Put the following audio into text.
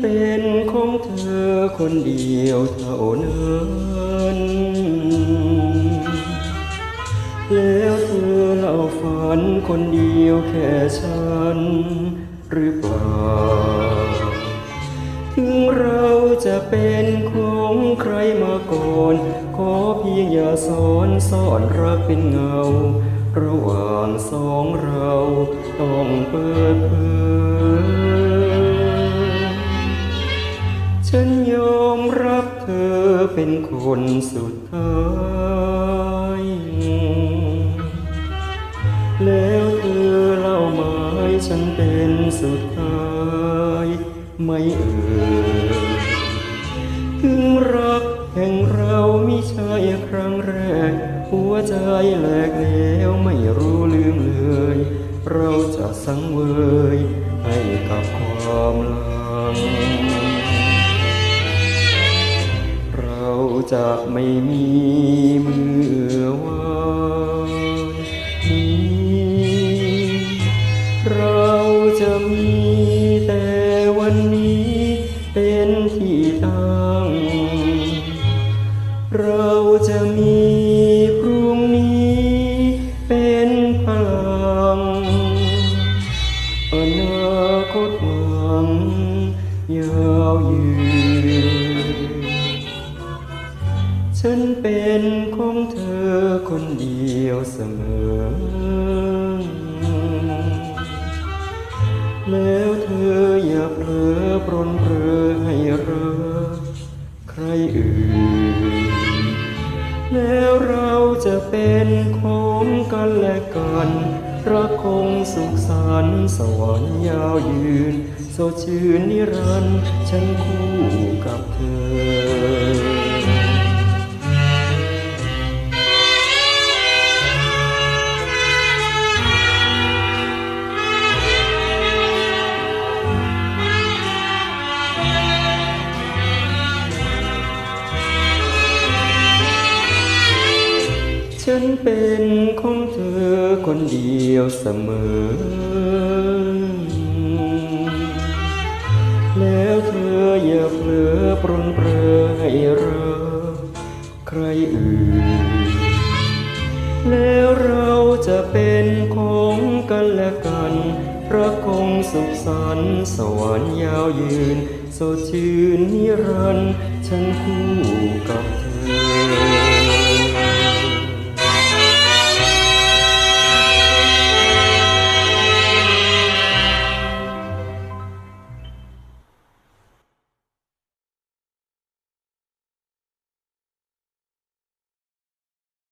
เป็นของเธอคนเดียวเท่านั้นแล้วเธอเล่าฝันคนเดียวแค่ฉันหรือเปล่า ถึงเราจะเป็นของใครมาก่อน ขอเพียงอย่าสอนซ่อนรักเป็นเงา ระหว่างสองเราต้องเปิดเผย เป็นคนสุดท้ายแล้วเธอเล่ามาให้ฉันเป็นสุดท้ายไม่เอ่ยถึงรักแห่งเราไมิใช่ครั้งแรก หัวใจแหลกแล้วไม่รู้ลืมเลย เราจะสังเวยให้กับความหลัง จะไม่มีมือวานนี้เราจะมีแต่วันนี้เป็นที่ตั้ง เราจะมี ฉันเป็นของเธอคนเดียวเสมอ แล้วเธออย่าเผลอปรนเปรอให้รักใครอื่น แล้วเราจะเป็นของกันและกันรักคงสุขสันต์สวรรค์ยาวยืน สดชื่นนิรันดร์ฉันคู่กับเธอ นเป็นของเธอคนเดียวเสมอ แล้วเธออย่าเผลอปรนเปรอให้รักใครอื่น แล้วเราจะเป็นของกันและกันรักคงสุขสันต์สวรรค์ยาวยืน สดชื่นนิรันดร์ฉันคู่กับเธอ